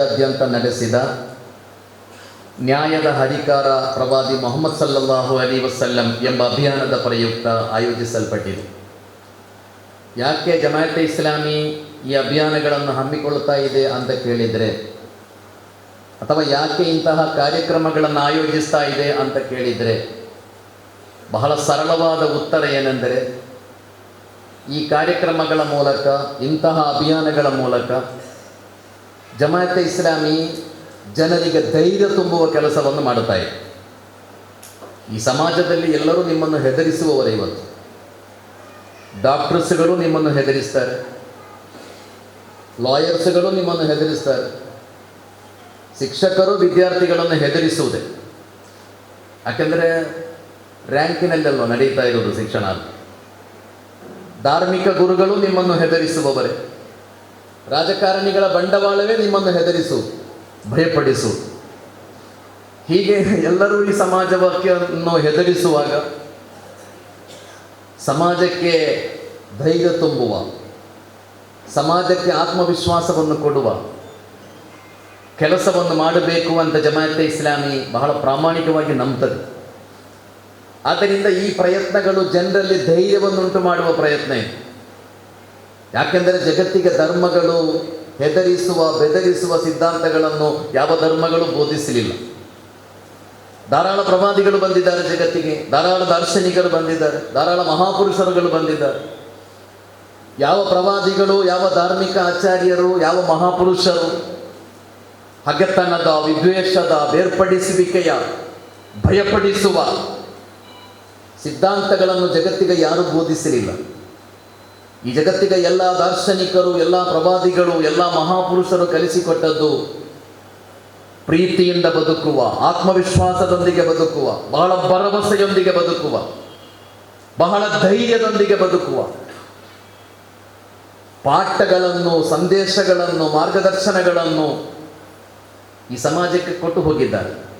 ರಾಜ್ಯಾದ್ಯಂತ ನಡೆಸಿದ ನ್ಯಾಯದ ಹರಿಕಾರ ಪ್ರವಾದಿ ಮೊಹಮ್ಮದ್ ಸಲ್ಲಲ್ಲಾಹು ಅಲಿ ವಸಲ್ಲಂ ಎಂಬ ಅಭಿಯಾನದ ಪ್ರಯುಕ್ತ ಆಯೋಜಿಸಲ್ಪಟ್ಟಿದೆ. ಯಾಕೆ ಜಮಾಯತೆ ಇಸ್ಲಾಮಿ ಈ ಅಭಿಯಾನಗಳನ್ನು ಹಮ್ಮಿಕೊಳ್ಳುತ್ತಾ ಇದೆ ಅಂತ ಕೇಳಿದರೆ, ಅಥವಾ ಯಾಕೆ ಇಂತಹ ಕಾರ್ಯಕ್ರಮಗಳನ್ನು ಆಯೋಜಿಸ್ತಾ ಇದೆ ಅಂತ ಕೇಳಿದರೆ, ಬಹಳ ಸರಳವಾದ ಉತ್ತರ ಏನೆಂದರೆ, ಈ ಕಾರ್ಯಕ್ರಮಗಳ ಮೂಲಕ, ಇಂತಹ ಅಭಿಯಾನಗಳ ಮೂಲಕ ಜಮಾಯತೆ ಇಸ್ಲಾಮಿ ಜನರಿಗೆ ಧೈರ್ಯ ತುಂಬುವ ಕೆಲಸವನ್ನು ಮಾಡುತ್ತಾ ಇದೆ. ಈ ಸಮಾಜದಲ್ಲಿ ಎಲ್ಲರೂ ನಿಮ್ಮನ್ನು ಹೆದರಿಸುವವರೇ ಇವತ್ತು. ಡಾಕ್ಟರ್ಸ್ಗಳು ನಿಮ್ಮನ್ನು ಹೆದರಿಸ್ತಾರೆ. ಲಾಯರ್ಸ್ಗಳು ನಿಮ್ಮನ್ನು ಹೆದರಿಸ್ತಾರೆ. ಶಿಕ್ಷಕರು ವಿದ್ಯಾರ್ಥಿಗಳನ್ನು ಹೆದರಿಸುವುದೇ. ಯಾಕೆಂದರೆ ರ್ಯಾಂಕಿನಲ್ಲೆಲ್ಲ ನಡೀತಾ ಇರೋದು ಶಿಕ್ಷಣ ಧಾರ್ಮಿಕ ಗುರುಗಳು ನಿಮ್ಮನ್ನು ಹೆದರಿಸುವವರೇ. ರಾಜಕಾರಣಿಗಳ ಬಂಡವಾಳವೇ ನಿಮ್ಮನ್ನು ಹೆದರಿಸು, ಭಯಪಡಿಸು. ಹೀಗೆ ಎಲ್ಲರೂ ಈ ಸಮಾಜ ವಾಕ್ಯವನ್ನು ಹೆದರಿಸುವಾಗ ಸಮಾಜಕ್ಕೆ ಧೈರ್ಯ ತುಂಬುವ, ಸಮಾಜಕ್ಕೆ ಆತ್ಮವಿಶ್ವಾಸವನ್ನು ಕೊಡುವ ಕೆಲಸವನ್ನು ಮಾಡಬೇಕು ಅಂತ ಜಮಾಯತೆ ಇಸ್ಲಾಮಿ ಬಹಳ ಪ್ರಾಮಾಣಿಕವಾಗಿ ನಂಬ್ತದೆ. ಆದ್ದರಿಂದ ಈ ಪ್ರಯತ್ನಗಳು ಜನರಲ್ಲಿ ಧೈರ್ಯವನ್ನುಂಟು ಮಾಡುವ ಪ್ರಯತ್ನ ಇದೆ. ಯಾಕೆಂದರೆ ಜಗತ್ತಿಗೆ ಧರ್ಮಗಳು ಹೆದರಿಸುವ, ಬೆದರಿಸುವ ಸಿದ್ಧಾಂತಗಳನ್ನು ಯಾವ ಧರ್ಮಗಳು ಬೋಧಿಸಲಿಲ್ಲ. ಧಾರಾಳ ಪ್ರವಾದಿಗಳು ಬಂದಿದ್ದಾರೆ ಜಗತ್ತಿಗೆ, ಧಾರಾಳ ದಾರ್ಶನಿಕರು ಬಂದಿದ್ದಾರೆ, ಧಾರಾಳ ಮಹಾಪುರುಷರುಗಳು ಬಂದಿದ್ದಾರೆ. ಯಾವ ಪ್ರವಾದಿಗಳು, ಯಾವ ಧಾರ್ಮಿಕ ಆಚಾರ್ಯರು, ಯಾವ ಮಹಾಪುರುಷರು ಹಗೆತನದ ವಿದ್ವೇಷದ, ಬೇರ್ಪಡಿಸುವಿಕೆಯ, ಭಯಪಡಿಸುವ ಸಿದ್ಧಾಂತಗಳನ್ನು ಜಗತ್ತಿಗೆ ಯಾರೂ ಬೋಧಿಸಲಿಲ್ಲ. ಈ ಜಗತ್ತಿಗೆ ಎಲ್ಲ ದಾರ್ಶನಿಕರು, ಎಲ್ಲ ಪ್ರವಾದಿಗಳು, ಎಲ್ಲ ಮಹಾಪುರುಷರು ಕಲಿಸಿಕೊಟ್ಟದ್ದು ಪ್ರೀತಿಯಿಂದ ಬದುಕುವ, ಆತ್ಮವಿಶ್ವಾಸದೊಂದಿಗೆ ಬದುಕುವ, ಬಹಳ ಭರವಸೆಯೊಂದಿಗೆ ಬದುಕುವ, ಬಹಳ ಧೈರ್ಯದೊಂದಿಗೆ ಬದುಕುವ. ಪಾಠಗಳನ್ನು, ಸಂದೇಶಗಳನ್ನು, ಮಾರ್ಗದರ್ಶನಗಳನ್ನು ಈ ಸಮಾಜಕ್ಕೆ ಕೊಟ್ಟು ಹೋಗಿದ್ದಾರೆ.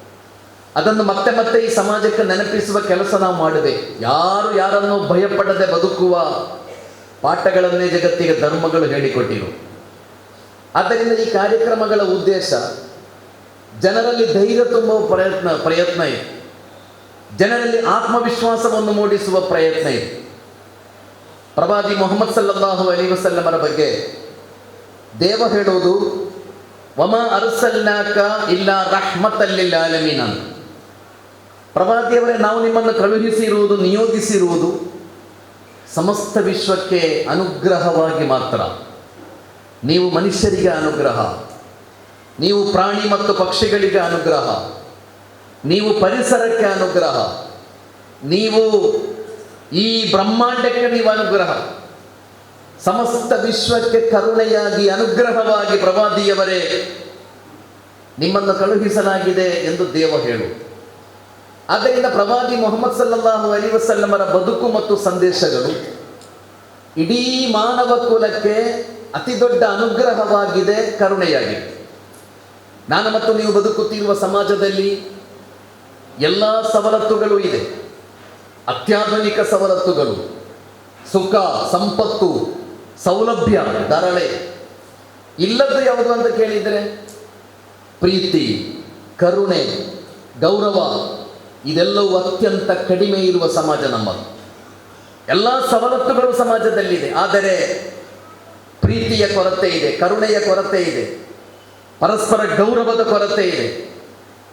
ಅದನ್ನು ಮತ್ತೆ ಮತ್ತೆ ಈ ಸಮಾಜಕ್ಕೆ ನೆನಪಿಸುವ ಕೆಲಸ ನಾವು ಮಾಡಬೇಕು ಯಾರು ಯಾರನ್ನು ಭಯಪಡದೆ ಬದುಕುವ ಪಾಠಗಳನ್ನೇ ಜಗತ್ತಿಗೆ ಧರ್ಮಗಳು ಹೇಳಿಕೊಟ್ಟಿರು. ಆದ್ದರಿಂದ ಈ ಕಾರ್ಯಕ್ರಮಗಳ ಉದ್ದೇಶ ಜನರಲ್ಲಿ ಧೈರ್ಯ ತುಂಬುವ ಪ್ರಯತ್ನ ಪ್ರಯತ್ನ ಇದೆ. ಜನರಲ್ಲಿ ಆತ್ಮವಿಶ್ವಾಸವನ್ನು ಮೂಡಿಸುವ ಪ್ರಯತ್ನ ಇದೆ. ಪ್ರವಾದಿ ಮೊಹಮ್ಮದ್ ಸಲ್ಲಲ್ಲಾಹು ಅಲಿ ವಸಲ್ಲಮರ ಬಗ್ಗೆ ದೇವ ಹೇಳುವುದು, ವಮ ಅರ್ಸಲ್ನಾಕ ಇಲ್ಲ ರಹ್ಮತಲ್ಲಿಲ್ಲ ಅಲಮೀನ ಪ್ರವಾದಿಯವರೇ, ನಾವು ನಿಮ್ಮನ್ನು ಕಳುಹಿಸಿರುವುದು ನಿಯೋಗಿಸಿರುವುದು ಸಮಸ್ತ ವಿಶ್ವಕ್ಕೆ ಅನುಗ್ರಹವಾಗಿ ಮಾತ್ರ. ನೀವು ಮನುಷ್ಯರಿಗೆ ಅನುಗ್ರಹ. ನೀವು ಪ್ರಾಣಿ ಮತ್ತು ಪಕ್ಷಿಗಳಿಗೆ ಅನುಗ್ರಹ. ನೀವು ಪರಿಸರಕ್ಕೆ ಅನುಗ್ರಹ. ನೀವು ಈ ಬ್ರಹ್ಮಾಂಡಕ್ಕೆ ನೀವು ಅನುಗ್ರಹ. ಸಮಸ್ತ ವಿಶ್ವಕ್ಕೆ ಕರುಣೆಯಾಗಿ, ಅನುಗ್ರಹವಾಗಿ ಪ್ರವಾದಿಯವರೇ, ನಿಮ್ಮನ್ನು ಕಳುಹಿಸಲಾಗಿದೆ ಎಂದು ದೇವ ಹೇಳು. ಆದ್ದರಿಂದ ಪ್ರವಾದಿ ಮೊಹಮ್ಮದ್ ಸಲ್ಲಲ್ಲಾಹು ಅಲಿ ವಸಲ್ಲಮರ ಬದುಕು ಮತ್ತು ಸಂದೇಶಗಳು ಇಡೀ ಮಾನವ ಕುಲಕ್ಕೆ ಅತಿ ದೊಡ್ಡ ಅನುಗ್ರಹವಾಗಿದೆ, ಕರುಣೆಯಾಗಿದೆ. ನಾನು ಮತ್ತು ನೀವು ಬದುಕುತ್ತಿರುವ ಸಮಾಜದಲ್ಲಿ ಎಲ್ಲ ಸವಲತ್ತುಗಳು ಇದೆ. ಅತ್ಯಾಧುನಿಕ ಸವಲತ್ತುಗಳು. ಸುಖ, ಸಂಪತ್ತು, ಸೌಲಭ್ಯ, ಧರಳೆ. ಇಲ್ಲದ್ದು ಯಾವುದು ಅಂತ ಕೇಳಿದರೆ ಪ್ರೀತಿ, ಕರುಣೆ, ಗೌರವ ಇದೆಲ್ಲವೂ ಅತ್ಯಂತ ಕಡಿಮೆ ಇರುವ ಸಮಾಜ ನಮ್ಮದು. ಎಲ್ಲ ಸವಲತ್ತುಗಳು ಸಮಾಜದಲ್ಲಿದೆ. ಆದರೆ ಪ್ರೀತಿಯ ಕೊರತೆ ಇದೆ, ಕರುಣೆಯ ಕೊರತೆ ಇದೆ, ಪರಸ್ಪರ ಗೌರವದ ಕೊರತೆ ಇದೆ.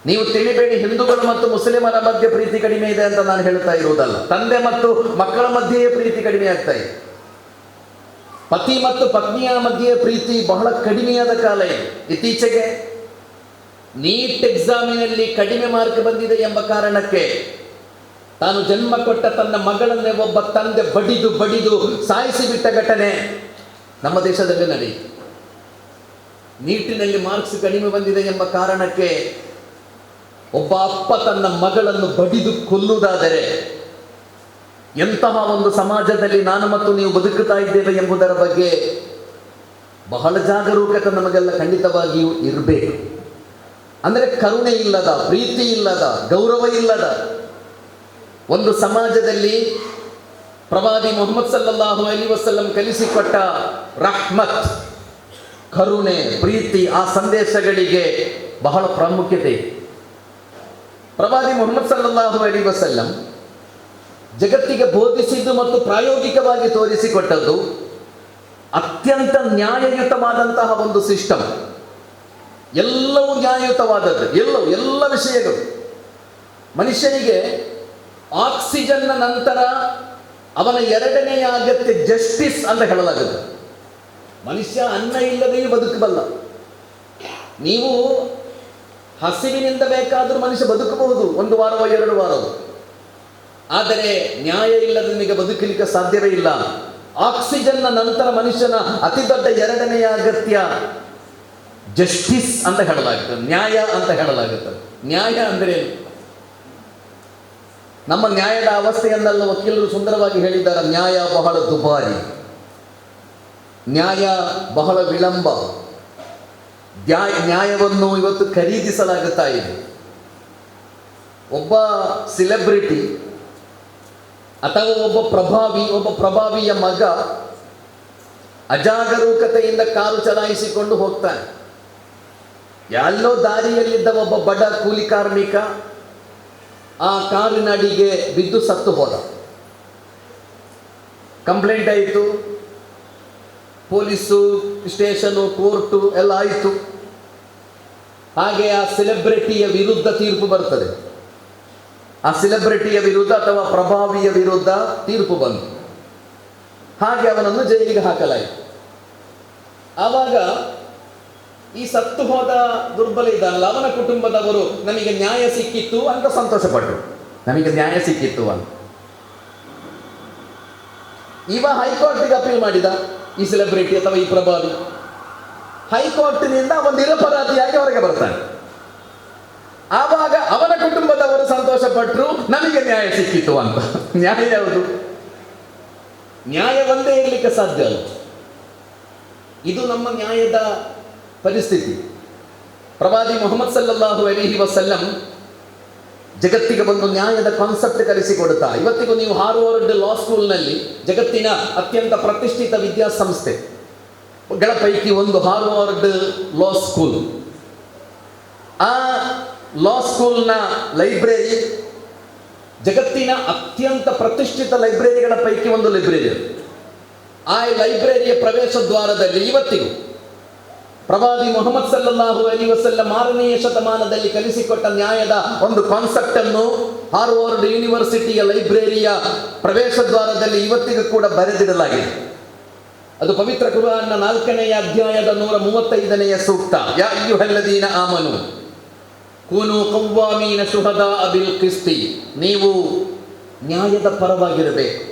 ನೀವು ತಿಳಿಬೇಡಿ, ಹಿಂದೂಗಳು ಮತ್ತು ಮುಸ್ಲಿಮರ ಮಧ್ಯೆ ಪ್ರೀತಿ ಕಡಿಮೆ ಇದೆ ಅಂತ ನಾನು ಹೇಳ್ತಾ ಇರುವುದಲ್ಲ. ತಂದೆ ಮತ್ತು ಮಕ್ಕಳ ಮಧ್ಯೆಯೇ ಪ್ರೀತಿ ಕಡಿಮೆ ಆಗ್ತಾ ಇದೆ. ಪತಿ ಮತ್ತು ಪತ್ನಿಯ ಮಧ್ಯೆ ಪ್ರೀತಿ ಬಹಳ ಕಡಿಮೆಯಾದ ಕಾಲ ಇದೆ. ಇತ್ತೀಚೆಗೆ ನೀಟ್ ಎಕ್ಸಾಮಿನಲ್ಲಿ ಕಡಿಮೆ ಮಾರ್ಕ್ ಬಂದಿದೆ ಎಂಬ ಕಾರಣಕ್ಕೆ ತಾನು ಜನ್ಮ ಕೊಟ್ಟ ತನ್ನ ಮಗಳನ್ನೇ ಒಬ್ಬ ತಂದೆ ಬಡಿದು ಬಡಿದು ಸಾಯಿಸಿಬಿಟ್ಟ ಘಟನೆ ನಮ್ಮ ದೇಶದಲ್ಲಿ ನಡೆಯಿತು. ನೀಟಿನಲ್ಲಿ ಮಾರ್ಕ್ಸ್ ಕಡಿಮೆ ಬಂದಿದೆ ಎಂಬ ಕಾರಣಕ್ಕೆ ಒಬ್ಬ ಅಪ್ಪ ತನ್ನ ಮಗಳನ್ನು ಬಡಿದು ಕೊಲ್ಲುವುದಾದರೆ ಎಂತಹ ಒಂದು ಸಮಾಜದಲ್ಲಿ ನಾನು ಮತ್ತು ನೀವು ಬದುಕುತ್ತಾ ಇದ್ದೇವೆ ಎಂಬುದರ ಬಗ್ಗೆ ಬಹಳ ಜಾಗರೂಕತೆ ನಮಗೆಲ್ಲ ಖಂಡಿತವಾಗಿಯೂ ಇರಬೇಕು. ಅಂದರೆ ಕರುಣೆ ಇಲ್ಲದ, ಪ್ರೀತಿ ಇಲ್ಲದ, ಗೌರವ ಇಲ್ಲದ ಒಂದು ಸಮಾಜದಲ್ಲಿ ಪ್ರವಾದಿ ಮೊಹಮ್ಮದ್ ಸಲ್ಲಲ್ಲಾಹು ಅಲಿ ವಸಲ್ಲಂ ಕಲಿಸಿಕೊಟ್ಟ ರಹ್ಮತ್, ಕರುಣೆ, ಪ್ರೀತಿ ಆ ಸಂದೇಶಗಳಿಗೆ ಬಹಳ ಪ್ರಾಮುಖ್ಯತೆ. ಇದೆ ಪ್ರವಾದಿ ಮೊಹಮ್ಮದ್ ಸಲ್ಲಲ್ಲಾಹು ಅಲಿ ವಸಲ್ಲಂ ಜಗತ್ತಿಗೆ ಬೋಧಿಸಿದ್ದು ಮತ್ತು ಪ್ರಾಯೋಗಿಕವಾಗಿ ತೋರಿಸಿಕೊಟ್ಟದ್ದು ಅತ್ಯಂತ ನ್ಯಾಯಯುತವಾದಂತಹ ಒಂದು ಸಿಸ್ಟಮ್. ಎಲ್ಲವೂ ನ್ಯಾಯಯುತವಾದದ್ದು. ಎಲ್ಲವೂ, ಎಲ್ಲ ವಿಷಯಗಳು. ಮನುಷ್ಯನಿಗೆ ಆಕ್ಸಿಜನ್ನ ನಂತರ ಅವನ ಎರಡನೆಯ ಅಗತ್ಯ ಜಸ್ಟಿಸ್ ಅಂತ ಹೇಳಲಾಗುತ್ತೆ ಮನುಷ್ಯ ಅನ್ನ ಇಲ್ಲದೆಯೂ ಬದುಕಬಲ್ಲ. ನೀವು ಹಸಿವಿನಿಂದ ಬೇಕಾದರೂ ಮನುಷ್ಯ ಬದುಕಬಹುದು, ಒಂದು ವಾರವೋ, ಎರಡು ವಾರವೋ. ಆದರೆ ನ್ಯಾಯ ಇಲ್ಲದ ನಿಮಗೆ ಬದುಕಲಿಕ್ಕೆ ಸಾಧ್ಯವೇ ಇಲ್ಲ. ಆಕ್ಸಿಜನ್ನ ನಂತರ ಮನುಷ್ಯನ ಅತಿ ದೊಡ್ಡ ಎರಡನೆಯ ಅಗತ್ಯ ಜಸ್ಟಿಸ್ ಅಂತ ಹೇಳಲಾಗುತ್ತದೆ ನ್ಯಾಯ ಅಂತ ಹೇಳಲಾಗುತ್ತದೆ ನ್ಯಾಯ ಅಂದರೆ ಏನು? ನಮ್ಮ ನ್ಯಾಯದ ಅವಸ್ಥೆಯನ್ನೆಲ್ಲ ವಕೀಲರು ಸುಂದರವಾಗಿ ಹೇಳಿದ್ದಾರೆ, ನ್ಯಾಯ ಬಹಳ ದುಬಾರಿ. ನ್ಯಾಯ ಬಹಳ ವಿಳಂಬ. ನ್ಯಾಯವನ್ನು ಇವತ್ತು ಖರೀದಿಸಲಾಗುತ್ತಾ ಇದೆ. ಒಬ್ಬ ಸೆಲೆಬ್ರಿಟಿ ಅಥವಾ ಒಬ್ಬ ಪ್ರಭಾವಿ, ಒಬ್ಬ ಪ್ರಭಾವಿಯ ಮಗ ಅಜಾಗರೂಕತೆಯಿಂದ ಕಾರು ಚಲಾಯಿಸಿಕೊಂಡು ಹೋಗ್ತಾನೆ. ಎಲ್ಲೋ ದಾರಿಯಲ್ಲಿದ್ದ ಒಬ್ಬ ಬಡ ಕೂಲಿ ಕಾರ್ಮಿಕ ಆ ಕಾರಿನ ಅಡಿಗೆ ಬಿದ್ದು ಸತ್ತು ಹೋದ. ಕಂಪ್ಲೇಂಟ್ ಆಯಿತು. ಪೊಲೀಸು, ಸ್ಟೇಷನು, ಕೋರ್ಟು ಎಲ್ಲ ಆಯಿತು. ಹಾಗೆ ಆ ಸೆಲೆಬ್ರಿಟಿಯ ವಿರುದ್ಧ ತೀರ್ಪು ಬರ್ತದೆ. ಆ ಸೆಲೆಬ್ರಿಟಿಯ ವಿರುದ್ಧ ಅಥವಾ ಪ್ರಭಾವಿಯ ವಿರುದ್ಧ ತೀರ್ಪು ಬಂತು. ಹಾಗೆ ಅವನನ್ನು ಜೈಲಿಗೆ ಹಾಕಲಾಯಿತು. ಆವಾಗ ಈ ಸತ್ತು ಹೋದ ದುರ್ಬಲ ಇದ್ದಲ್ಲ, ಅವನ ಕುಟುಂಬದವರು ನಮಗೆ ನ್ಯಾಯ ಸಿಕ್ಕಿತ್ತು ಅಂತ ಸಂತೋಷಪಟ್ಟರು ನಮಗೆ ನ್ಯಾಯ ಸಿಕ್ಕಿತ್ತು ಅಂತ. ಇವ ಹೈಕೋರ್ಟಿಗೆ ಅಪೀಲ್ ಮಾಡಿದ, ಈ ಸೆಲೆಬ್ರಿಟಿ ಅಥವಾ ಈ ಪ್ರಭಾವಿ. ಹೈಕೋರ್ಟಿನಿಂದ ಅವನು ನಿರಪರಾಧಿಯಾಗಿ ಹೊರಗೆ ಬರ್ತಾನೆ. ಆವಾಗ ಅವನ ಕುಟುಂಬದವರು ಸಂತೋಷಪಟ್ಟರು ನಮಗೆ ನ್ಯಾಯ ಸಿಕ್ಕಿತು ಅಂತ. ನ್ಯಾಯ ಯಾವುದು? ನ್ಯಾಯ ಒಂದೇ ಇರಲಿಕ್ಕೆ ಸಾಧ್ಯ ಅಲ್ಲ. ಇದು ನಮ್ಮ ನ್ಯಾಯದ ಪರಿಸ್ಥಿತಿ. ಪ್ರವಾದಿ ಮೊಹಮ್ಮದ್ ಸಲ್ಲಲ್ಲಾಹು ಅಲಿಹಿ ವಸಲ್ಲಂ ಜಗತ್ತಿಗೆ ಒಂದು ನ್ಯಾಯದ ಕಾನ್ಸೆಪ್ಟ್ ಕಲಿಸಿಕೊಡುತ್ತಾ, ಇವತ್ತಿಗೂ ನೀವು ಹಾರ್ವರ್ಡ್ ಲಾ ಸ್ಕೂಲ್ನಲ್ಲಿ ಜಗತ್ತಿನ ಅತ್ಯಂತ ಪ್ರತಿಷ್ಠಿತ ವಿದ್ಯಾಸಂಸ್ಥೆ, ಗಳ ಪೈಕಿ ಒಂದು ಹಾರ್ವರ್ಡ್ ಲಾ ಸ್ಕೂಲ್ ಆ ಲಾ ಸ್ಕೂಲ್ನ ಲೈಬ್ರರಿ ಜಗತ್ತಿನ ಅತ್ಯಂತ ಪ್ರತಿಷ್ಠಿತ ಲೈಬ್ರರಿಗಳ ಪೈಕಿ ಒಂದು ಲೈಬ್ರರಿ ಆ ಲೈಬ್ರರಿಯ ಪ್ರವೇಶ ದ್ವಾರದಲ್ಲಿ ಇವತ್ತಿಗೂ ಪ್ರವಾದಿ ಮೊಹಮ್ಮದ್ ಸಲ್ಲಾಹು ಅಲಿ ವಸಲ್ಲಂ ಆರನೆಯ ಶತಮಾನದಲ್ಲಿ ಕಲಿಸಿಕೊಟ್ಟ ನ್ಯಾಯದ ಒಂದು ಕಾನ್ಸೆಪ್ಟ್ ಅನ್ನು ಹಾರ್ವರ್ಡ್ ಯೂನಿವರ್ಸಿಟಿಯ ಲೈಬ್ರರಿಯ ಪ್ರವೇಶ ದ್ವಾರದಲ್ಲಿ ಇವತ್ತಿಗೂ ಕೂಡ ಬರೆದಿಡಲಾಗಿದೆ. ಅದು ಪವಿತ್ರ ಕುರಾನ್ನ ನಾಲ್ಕನೆಯ ಅಧ್ಯಾಯದ ನೂರ ಮೂವತ್ತೈದನೆಯ ಸೂಕ್ತ. ಯಾ ಅಯ್ಯುಹಲ್ಲದೀನ ಆಮನು, ಕೂನು ಕೌವಾಮೀನ ಶುಹದ ಅಬಿಲ್ ಕ್ರಿಸ್ತಿ ನೀವು ನ್ಯಾಯದ ಪರವಾಗಿರಬೇಕು.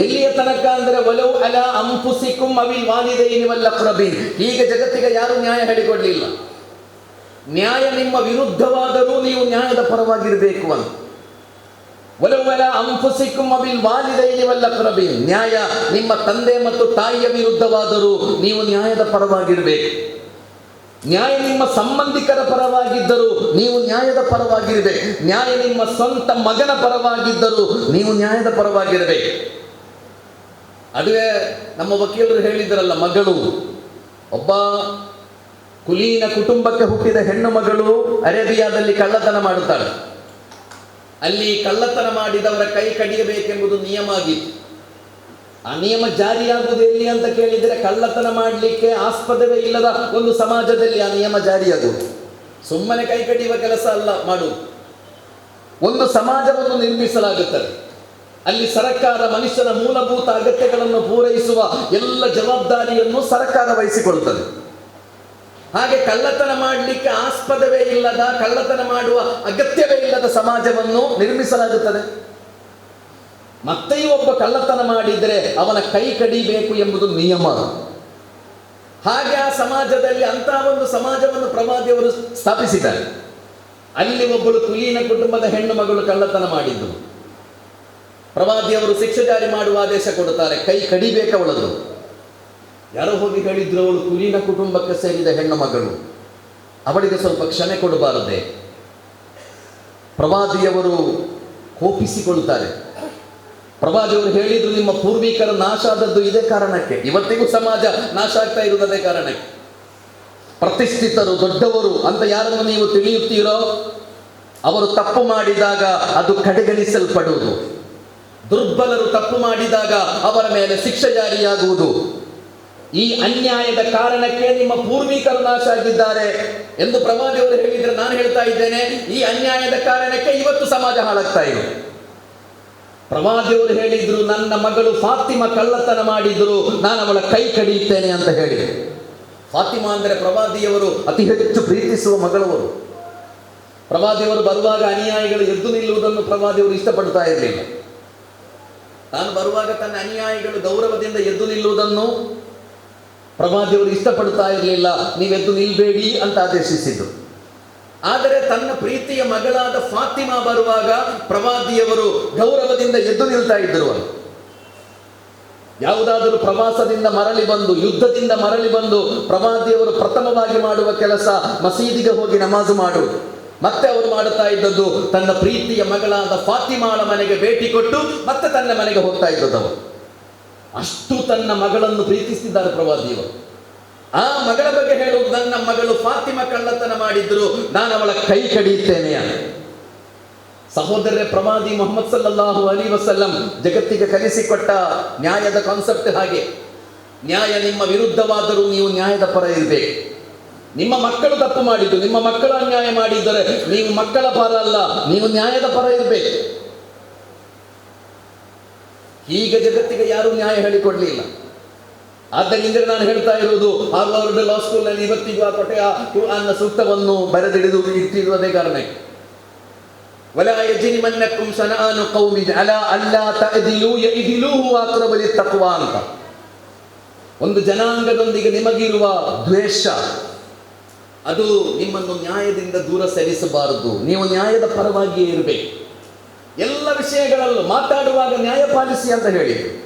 ಎಲ್ಲಿಯ ತನಕ ಅಂದರೆ ಒಲವು ಅಲ ಅಂಪುಸಿಕುಂ ಅವಿಲ್ ವಾಲಿದೈನಿ ಪ್ರಭಿ ಈಗ ಜಗತ್ತಿಗೆ ಯಾರು ನ್ಯಾಯ ಹೇಳಿಕೊಡಲಿಲ್ಲ. ನ್ಯಾಯ ನಿಮ್ಮ ವಿರುದ್ಧವಾದರೂ ನೀವು ನ್ಯಾಯದ ಪರವಾಗಿರಬೇಕು ಅಂತ. ಒಲವು ಅಲ ಅಂಪುಸಿಕುಂ ಅವಿಲ್ ವಾಲಿದೈನಿ ಪ್ರಭಿ ನ್ಯಾಯ ನಿಮ್ಮ ತಂದೆ ಮತ್ತು ತಾಯಿಯ ವಿರುದ್ಧವಾದರೂ ನೀವು ನ್ಯಾಯದ ಪರವಾಗಿರಬೇಕು. ನ್ಯಾಯ ನಿಮ್ಮ ಸಂಬಂಧಿಕರ ಪರವಾಗಿದ್ದರೂ ನೀವು ನ್ಯಾಯದ ಪರವಾಗಿರಬೇಕು. ನ್ಯಾಯ ನಿಮ್ಮ ಸ್ವಂತ ಮಗನ ಪರವಾಗಿದ್ದರೂ ನೀವು ನ್ಯಾಯದ ಪರವಾಗಿರಬೇಕು. ಅದುವೇ ನಮ್ಮ ವಕೀಲರು ಹೇಳಿದ್ರಲ್ಲ ಮಗಳು. ಒಬ್ಬ ಕುಲೀನ ಕುಟುಂಬಕ್ಕೆ ಹುಟ್ಟಿದ ಹೆಣ್ಣು ಮಗಳು ಅರೇಬಿಯಾದಲ್ಲಿ ಕಳ್ಳತನ ಮಾಡುತ್ತಾಳೆ. ಅಲ್ಲಿ ಕಳ್ಳತನ ಮಾಡಿದವರ ಕೈ ಕಡಿಯಬೇಕೆಂಬುದು ನಿಯಮ ಆಗಿತ್ತು. ಆ ನಿಯಮ ಜಾರಿಯಾಗುವುದು ಎಲ್ಲಿ ಅಂತ ಕೇಳಿದರೆ ಕಳ್ಳತನ ಮಾಡಲಿಕ್ಕೆ ಆಸ್ಪದವೇ ಇಲ್ಲದ ಒಂದು ಸಮಾಜದಲ್ಲಿ ಆ ನಿಯಮ ಜಾರಿಯಾಗುವುದು. ಸುಮ್ಮನೆ ಕೈ ಕಡಿಯುವ ಕೆಲಸ ಅಲ್ಲ, ಮಾಡುವುದು. ಒಂದು ಸಮಾಜವನ್ನು ನಿರ್ಮಿಸಲಾಗುತ್ತದೆ. ಅಲ್ಲಿ ಸರ್ಕಾರ ಮನುಷ್ಯನ ಮೂಲಭೂತ ಅಗತ್ಯಗಳನ್ನು ಪೂರೈಸುವ ಎಲ್ಲ ಜವಾಬ್ದಾರಿಯನ್ನು ಸರ್ಕಾರ ವಹಿಸಿಕೊಳ್ಳುತ್ತದೆ. ಹಾಗೆ ಕಳ್ಳತನ ಮಾಡಲಿಕ್ಕೆ ಆಸ್ಪದವೇ ಇಲ್ಲದ, ಕಳ್ಳತನ ಮಾಡುವ ಅಗತ್ಯವೇ ಇಲ್ಲದ ಸಮಾಜವನ್ನು ನಿರ್ಮಿಸಲಾಗುತ್ತದೆ. ಮತ್ತೆಯೂ ಒಬ್ಬ ಕಳ್ಳತನ ಮಾಡಿದರೆ ಅವನ ಕೈ ಕಡಿಬೇಕು ಎಂಬುದು ನಿಯಮ. ಹಾಗೆ ಆ ಸಮಾಜದಲ್ಲಿ ಅಂತಹ ಒಂದು ಸಮಾಜವನ್ನು ಪ್ರವಾದಿಯವರು ಸ್ಥಾಪಿಸಿದ್ದಾರೆ. ಅಲ್ಲಿ ಒಬ್ಬಳು ಕುಲೀನ ಕುಟುಂಬದ ಹೆಣ್ಣು ಮಗಳು ಕಳ್ಳತನ ಮಾಡಿದ್ದು. ಪ್ರವಾದಿಯವರು ಶಿಕ್ಷೆ ಜಾರಿ ಮಾಡುವ ಆದೇಶ ಕೊಡುತ್ತಾರೆ. ಕೈ ಕಡಿಬೇಕವಳದು ಯಾರೋ ಹೋಗಿ ಹೇಳಿದ್ರು ಅವಳು ಕುಲೀನ ಕುಟುಂಬಕ್ಕೆ ಸೇರಿದ ಹೆಣ್ಣು ಮಗಳು. ಅವಳಿಗೆ ಸ್ವಲ್ಪ ಕ್ಷಮೆ ಕೊಡಬಾರದೆ. ಪ್ರವಾದಿಯವರು ಕೋಪಿಸಿಕೊಳ್ಳುತ್ತಾರೆ. ಪ್ರವಾದಿಯವರು ಹೇಳಿದ್ರು, ನಿಮ್ಮ ಪೂರ್ವಿಕರ ನಾಶ ಆದದ್ದು ಇದೇ ಕಾರಣಕ್ಕೆ. ಇವತ್ತಿಗೂ ಸಮಾಜ ನಾಶ ಆಗ್ತಾ ಇರುವುದೇ ಕಾರಣಕ್ಕೆ. ಪ್ರತಿಷ್ಠಿತರು, ದೊಡ್ಡವರು ಅಂತ ಯಾರನ್ನು ನೀವು ತಿಳಿಯುತ್ತೀರೋ, ಅವರು ತಪ್ಪು ಮಾಡಿದಾಗ ಅದು ಕಡೆಗಣಿಸಲ್ಪಡುವುದು. ದುರ್ಬಲರು ತಪ್ಪು ಮಾಡಿದಾಗ ಅವರ ಮೇಲೆ ಶಿಕ್ಷೆ ಜಾರಿಯಾಗುವುದು. ಈ ಅನ್ಯಾಯದ ಕಾರಣಕ್ಕೆ ನಿಮ್ಮ ಪೂರ್ವಿಕರು ನಾಶ ಆಗಿದ್ದಾರೆ ಎಂದು ಪ್ರವಾದಿಯವರು ಹೇಳಿದ್ರೆ ನಾನು ಹೇಳ್ತಾ ಇದ್ದೇನೆ, ಈ ಅನ್ಯಾಯದ ಕಾರಣಕ್ಕೆ ಇವತ್ತು ಸಮಾಜ ಹಾಳಾಗ್ತಾ ಇದೆ. ಪ್ರವಾದಿಯವರು ಹೇಳಿದ್ರು, ನನ್ನ ಮಗಳು ಫಾತಿಮಾ ಕಳ್ಳತನ ಮಾಡಿದ್ರು, ನಾನು ಅವಳ ಕೈ ಕಡಿಯುತ್ತೇನೆ ಅಂತ ಹೇಳಿ. ಫಾತಿಮಾ ಅಂದರೆ ಪ್ರವಾದಿಯವರು ಅತಿ ಹೆಚ್ಚು ಪ್ರೀತಿಸುವ ಮಗಳವರು. ಪ್ರವಾದಿಯವರು ಬರುವಾಗ ಅನುಯಾಯಿಗಳು ಎದ್ದು ನಿಲ್ಲುವುದನ್ನು ಪ್ರವಾದಿಯವರು ಇಷ್ಟಪಡ್ತಾ ಇರಲಿಲ್ಲ. ತಾನು ಬರುವಾಗ ತನ್ನ ಅನುಯಾಯಿಗಳು ಗೌರವದಿಂದ ಎದ್ದು ನಿಲ್ಲುವುದನ್ನು ಪ್ರವಾದಿಯವರು ಇಷ್ಟಪಡ್ತಾ ಇರಲಿಲ್ಲ. ನೀವೆದ್ದು ನಿಲ್ಬೇಡಿ ಅಂತ ಆದೇಶಿಸಿದ್ದು. ಆದರೆ ತನ್ನ ಪ್ರೀತಿಯ ಮಗಳಾದ ಫಾತಿಮಾ ಬರುವಾಗ ಪ್ರವಾದಿಯವರು ಗೌರವದಿಂದ ಎದ್ದು ನಿಲ್ತಾ ಇದ್ದರು. ಯಾವುದಾದರೂ ಪ್ರವಾಸದಿಂದ ಮರಳಿ ಬಂದು, ಯುದ್ಧದಿಂದ ಮರಳಿ ಬಂದು ಪ್ರವಾದಿಯವರು ಪ್ರಥಮವಾಗಿ ಮಾಡುವ ಕೆಲಸ ಮಸೀದಿಗೆ ಹೋಗಿ ನಮಾಜು ಮಾಡುವುದು ಮತ್ತೆ ಅವರು ಮಾಡುತ್ತಾ ಇದ್ದದ್ದು ತನ್ನ ಪ್ರೀತಿಯ ಮಗಳಾದ ಫಾತಿಮಾಳ ಮನೆಗೆ ಭೇಟಿ ಕೊಟ್ಟು ಮತ್ತೆ ತನ್ನ ಮನೆಗೆ ಹೋಗ್ತಾ ಇದ್ದದ್ದು ಅವರು. ಅಷ್ಟು ತನ್ನ ಮಗಳನ್ನು ಪ್ರೀತಿಸಿದ್ದಾರೆ ಪ್ರವಾದಿಯವರು ಆ ಮಗಳ ಬಗ್ಗೆ ಹೇಳುವುದು, ನನ್ನ ಮಗಳು ಫಾತಿಮ ಕಳ್ಳತನ ಮಾಡಿದ್ರು, ನಾನು ಅವಳ ಕೈ ಕಡಿಯುತ್ತೇನೆ ಸಹೋದರರೇ, ಪ್ರವಾದಿ ಮೊಹಮ್ಮದ್ ಸಲ್ಲಾಹು ಅಲಿ ವಸಲ್ಲಂ ಜಗತ್ತಿಗೆ ಕಲಿಸಿಕೊಟ್ಟ ನ್ಯಾಯದ ಕಾನ್ಸೆಪ್ಟ್ ಹಾಗೆ. ನ್ಯಾಯ ನಿಮ್ಮ ವಿರುದ್ಧವಾದರೂ ನೀವು ನ್ಯಾಯದ ಪರ ಇರಬೇಕು. ನಿಮ್ಮ ಮಕ್ಕಳು ತಪ್ಪು ಮಾಡಿದ್ದು ನಿಮ್ಮ ಮಕ್ಕಳು ಅನ್ಯಾಯ ಮಾಡಿದ್ದರೆ ನೀವು ಮಕ್ಕಳ ಪರ ಅಲ್ಲ ನೀವು ನ್ಯಾಯದ ಪರ ಇರಬೇಕು ಈಗ ಜಗತ್ತಿಗೆ ಯಾರೂ ನ್ಯಾಯ ಹೇಳಿಕೊಡ್ಲಿಲ್ಲ ಆದ್ದರಿಂದ ನಾನು ಹೇಳ್ತಾ ಇರುವುದು ಹಾರ್ವರ್ಡ್ ಲಾ ಸ್ಕೂಲ್ನಲ್ಲಿ ಇವತ್ತಿಗೂ ಆ ಕೊಟ್ಟೆ ಆ ಕುರ್ಆನ್ನ ಸೂಕ್ತವನ್ನು ಬರೆದಿಡಿದು ಇಟ್ಟಿರುವುದೇ ಕಾರಣಕ್ಕೆ ولا يجرمنكم شنآن قوم على ألا تعدلوا يعدلوا هو أقرب للتقوى ಅಂತ ಒಂದು ಜನಾಂಗದೊಂದಿಗೆ ನಿಮಗಿರುವ ದ್ವೇಷ ಅದು ನಿಮ್ಮನ್ನು ನ್ಯಾಯದಿಂದ ದೂರ ಸರಿಸಬಾರದು. ನೀವು ನ್ಯಾಯದ ಪರವಾಗಿಯೇ ಇರಬೇಕು. ಎಲ್ಲ ವಿಷಯಗಳಲ್ಲೂ ಮಾತಾಡುವಾಗ ನ್ಯಾಯ ಪಾಲಿಸಿ ಅಂತ ಹೇಳಿದರು.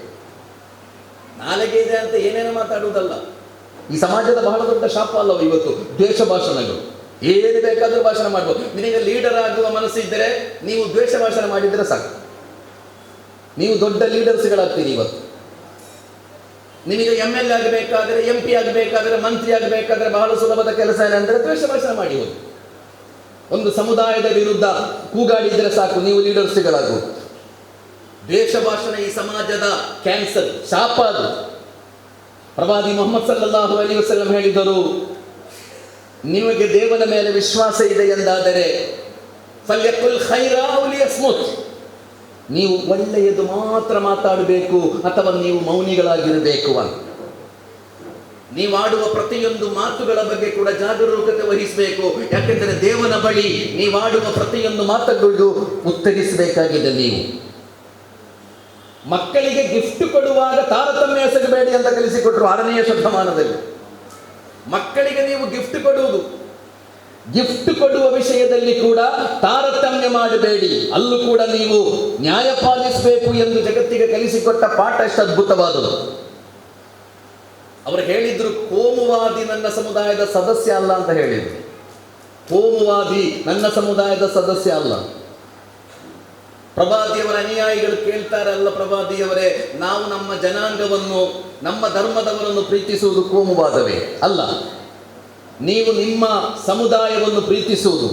ನಾಲೆಗೆ ಇದೆ ಅಂತ ಏನೇನು ಮಾತಾಡುವುದಲ್ಲ. ಈ ಸಮಾಜದ ಬಹಳ ದೊಡ್ಡ ಶಾಪ ಅಲ್ಲವ ಇವತ್ತು ದ್ವೇಷ ಭಾಷಣಗಳು. ಏನು ಬೇಕಾದರೂ ಭಾಷಣ ಮಾಡಬಹುದು ನಿನಗೆ ಲೀಡರ್ ಆಗುವ ಮನಸ್ಸಿದ್ದರೆ ನೀವು ದ್ವೇಷ ಭಾಷಣ ಮಾಡಿದರೆ ಸಾಕು. ನೀವು ದೊಡ್ಡ ಲೀಡರ್ಸ್ಗಳಾಗ್ತೀರಿ ಇವತ್ತು. ನಿಮಗೆ ಎಂ ಎಲ್ ಎ ಆಗಬೇಕಾದ್ರೆ ಎಂ ಪಿ ಆಗಬೇಕಾದ್ರೆ ಮಂತ್ರಿ ಆಗಬೇಕಾದ್ರೆ ಬಹಳ ಸುಲಭದ ಕೆಲಸ ಏನಂದ್ರೆ ದ್ವೇಷ ಭಾಷಣ ಮಾಡಿ ಹೋಗಿ. ಒಂದು ಸಮುದಾಯದ ವಿರುದ್ಧ ಕೂಗಾಡಿದ್ರೆ ಸಾಕು, ನೀವು ಲೀಡರ್ಸ್ಗಳಾಗು ದ್ವೇಷ ಭಾಷಣ ಈ ಸಮಾಜದ ಕ್ಯಾನ್ಸರ್ ಶಾಪ ಅದು. ಪ್ರವಾದಿ ಮೊಹಮ್ಮದ್ ಸಲ್ಲಾಹು ಅಲಿ ವಸಲ್ಲಂ ಹೇಳಿದರು, ನಿಮಗೆ ದೇವನ ಮೇಲೆ ವಿಶ್ವಾಸ ಇದೆ ಎಂದಾದರೆ, ಫಲ್ಯಕುಲ್ ಖೈರಾ ಉಲಿಯ ಲಿಯಸ್ಮುತ್. ನೀವು ಒಳ್ಳೆಯದು ಮಾತ್ರ ಮಾತಾಡಬೇಕು ಅಥವಾ ನೀವು ಮೌನಿಗಳಾಗಿರಬೇಕು ಅಂತ. ನೀವಾಡುವ ಪ್ರತಿಯೊಂದು ಮಾತುಗಳ ಬಗ್ಗೆ ಕೂಡ ಜಾಗರೂಕತೆ ವಹಿಸಬೇಕು. ಯಾಕೆಂದರೆ ದೇವನ ಬಳಿ ನೀವಾಡುವ ಪ್ರತಿಯೊಂದು ಮಾತುಗಳಿಗೂ ಉತ್ತರಿಸಬೇಕಾಗಿದೆ ನೀವು. ಮಕ್ಕಳಿಗೆ ಗಿಫ್ಟ್ ಕೊಡುವಾಗ ತಾರತಮ್ಯ ಎಸಗಬೇಡಿ ಅಂತ ಕಲಿಸಿಕೊಟ್ರು ಆರನೆಯ ಶತಮಾನದಲ್ಲಿ. ಮಕ್ಕಳಿಗೆ ನೀವು ಗಿಫ್ಟ್ ಕೊಡುವುದು ಗಿಫ್ಟ್ ಕೊಡುವ ವಿಷಯದಲ್ಲಿ ಕೂಡ ತಾರತಮ್ಯ ಮಾಡಬೇಡಿ. ಅಲ್ಲೂ ಕೂಡ ನೀವು ನ್ಯಾಯ ಪಾಲಿಸಬೇಕು ಎಂದು ಜಗತ್ತಿಗೆ ಕಲಿಸಿಕೊಟ್ಟ ಪಾಠ ಎಷ್ಟು ಅದ್ಭುತವಾದದ್ದು. ಅವರು ಹೇಳಿದ್ರು, ಕೋಮುವಾದಿ ನನ್ನ ಸಮುದಾಯದ ಸದಸ್ಯ ಅಲ್ಲ ಅಂತ ಹೇಳಿದ್ರು. ಕೋಮುವಾದಿ ನನ್ನ ಸಮುದಾಯದ ಸದಸ್ಯ ಅಲ್ಲ. ಪ್ರಭಾದಿಯವರ ಅನುಯಾಯಿಗಳು ಕೇಳ್ತಾರೆ ಅಲ್ಲ ಪ್ರಭಾದಿಯವರೇ, ನಾವು ನಮ್ಮ ಜನಾಂಗವನ್ನು, ನಮ್ಮ ಧರ್ಮದವರನ್ನು ಪ್ರೀತಿಸುವುದು ಕೋಮುವಾದವೇ. ಅಲ್ಲ. ನೀವು ನಿಮ್ಮ ಸಮುದಾಯವನ್ನು ಪ್ರೀತಿಸುವುದು,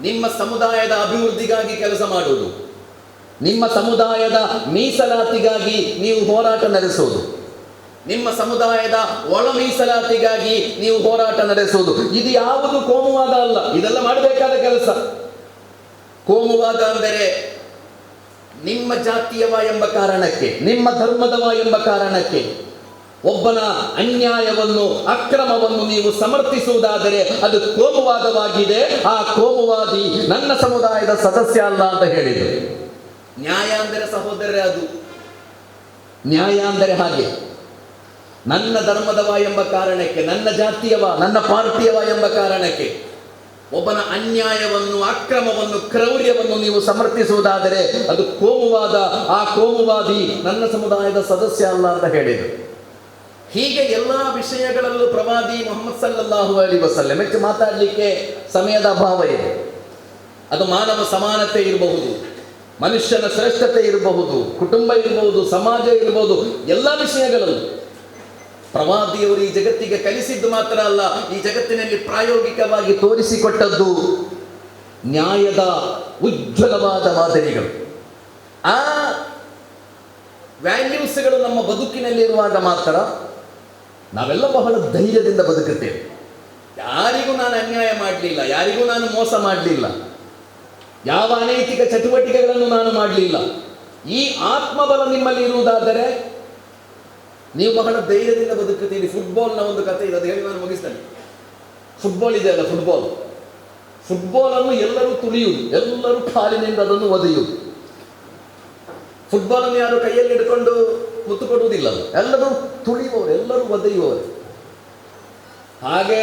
ನಿಮ್ಮ ಸಮುದಾಯದ ಅಭಿವೃದ್ಧಿಗಾಗಿ ಕೆಲಸ ಮಾಡುವುದು, ನಿಮ್ಮ ಸಮುದಾಯದ ಮೀಸಲಾತಿಗಾಗಿ ನೀವು ಹೋರಾಟ ನಡೆಸುವುದು ನಿಮ್ಮ ಸಮುದಾಯದ ಒಳ ಮೀಸಲಾತಿಗಾಗಿ ನೀವು ಹೋರಾಟ ನಡೆಸುವುದು ಇದು ಯಾವುದು ಕೋಮುವಾದ ಅಲ್ಲ, ಇದೆಲ್ಲ ಮಾಡಬೇಕಾದ ಕೆಲಸ. ಕೋಮುವಾದ ಅಂದರೆ ನಿಮ್ಮ ಜಾತಿಯವ ಎಂಬ ಕಾರಣಕ್ಕೆ, ನಿಮ್ಮ ಧರ್ಮದವ ಎಂಬ ಕಾರಣಕ್ಕೆ. ಒಬ್ಬನ ಅನ್ಯಾಯವನ್ನು ಅಕ್ರಮವನ್ನು ನೀವು ಸಮರ್ಥಿಸುವುದಾದರೆ ಅದು ಕೋಮುವಾದವಾಗಿದೆ. ಆ ಕೋಮುವಾದಿ ನನ್ನ ಸಮುದಾಯದ ಸದಸ್ಯ ಅಲ್ಲ ಅಂತ ಹೇಳಿದರು. ನ್ಯಾಯ ಅಂದರೆ ಸಹೋದರರೇ ಅದು. ನ್ಯಾಯ ಅಂದರೆ ಹಾಗೆ. ನನ್ನ ಧರ್ಮದವ ಎಂಬ ಕಾರಣಕ್ಕೆ ನನ್ನ ಜಾತಿಯವ ನನ್ನ ಪಾರ್ಟಿಯವ ಎಂಬ ಕಾರಣಕ್ಕೆ ಒಬ್ಬನ ಅನ್ಯಾಯವನ್ನು ಅಕ್ರಮವನ್ನು ಕ್ರೌರ್ಯವನ್ನು ನೀವು ಸಮರ್ಥಿಸುವುದಾದರೆ ಅದು ಕೋಮುವಾದ ಆ ಕೋಮುವಾದಿ ನನ್ನ ಸಮುದಾಯದ ಸದಸ್ಯ ಅಲ್ಲ ಅಂತ ಹೇಳಿದರು. ಹೀಗೆ ಎಲ್ಲ ವಿಷಯಗಳಲ್ಲೂ ಪ್ರವಾದಿ ಮೊಹಮ್ಮದ್ ಸಲ್ಲಲ್ಲಾಹು ಅಲಿ ವಸಲ್ಲಂ ಹೆಚ್ಚು ಮಾತಾಡಲಿಕ್ಕೆ ಸಮಯದ ಅಭಾವ ಇದೆ. ಅದು ಮಾನವ ಸಮಾನತೆ ಇರಬಹುದು, ಮನುಷ್ಯನ ಶ್ರೇಷ್ಠತೆ ಇರಬಹುದು, ಕುಟುಂಬ ಇರಬಹುದು, ಸಮಾಜ ಇರಬಹುದು, ಎಲ್ಲ ವಿಷಯಗಳಲ್ಲೂ. ಪ್ರವಾದಿಯವರು ಈ ಜಗತ್ತಿಗೆ ಕಲಿಸಿದ್ದು ಮಾತ್ರ ಅಲ್ಲ, ಈ ಜಗತ್ತಿನಲ್ಲಿ ಪ್ರಾಯೋಗಿಕವಾಗಿ ತೋರಿಸಿಕೊಟ್ಟದ್ದು ನ್ಯಾಯದ ಉಜ್ವಲವಾದ ಮಾದರಿಗಳು. ಆ ವ್ಯಾಲ್ಯೂಸ್ಗಳು ನಮ್ಮ ಬದುಕಿನಲ್ಲಿರುವಾಗ ಮಾತ್ರ ನಾವೆಲ್ಲ ಬಹಳ ಧೈರ್ಯದಿಂದ ಬದುಕುತ್ತೇವೆ. ಯಾರಿಗೂ ನಾನು ಅನ್ಯಾಯ ಮಾಡಲಿಲ್ಲ, ಯಾರಿಗೂ ನಾನು ಮೋಸ ಮಾಡಲಿಲ್ಲ. ಯಾವ ಅನೈತಿಕ ಚಟುವಟಿಕೆಗಳನ್ನು ನಾನು ಮಾಡಲಿಲ್ಲ. ಈ ಆತ್ಮಬಲ ನಿಮ್ಮಲ್ಲಿ ಇರುವುದಾದರೆ ನೀವು ಬಹಳ ಧೈರ್ಯದಿಂದ ಬದುಕುತ್ತೀರಿ. ಫುಟ್ಬಾಲ್ನ ಒಂದು ಕಥೆ ಇದೆ, ಅದು ಹೇಳಿ ನಾನು ಮುಗಿಸ್ತೇನೆ. ಫುಟ್ಬಾಲ್ ಇದೆ ಅಲ್ಲ, ಫುಟ್ಬಾಲ್. ಫುಟ್ಬಾಲ್ ಅನ್ನು ಎಲ್ಲರೂ ತುಳಿಯುವುದು, ಎಲ್ಲರೂ ಕಾಲಿನಿಂದ ಅದನ್ನು ಒದೆಯುವುದು. ಫುಟ್ಬಾಲ್ ಅನ್ನು ಯಾರು ಕೈಯಲ್ಲಿ ಹಿಡ್ಕೊಂಡು ಮುತ್ತು ಎಲ್ಲರೂ ತುಳಿಯುವವರು ಎಲ್ಲರೂ ಒದೆಯುವವರು. ಹಾಗೆ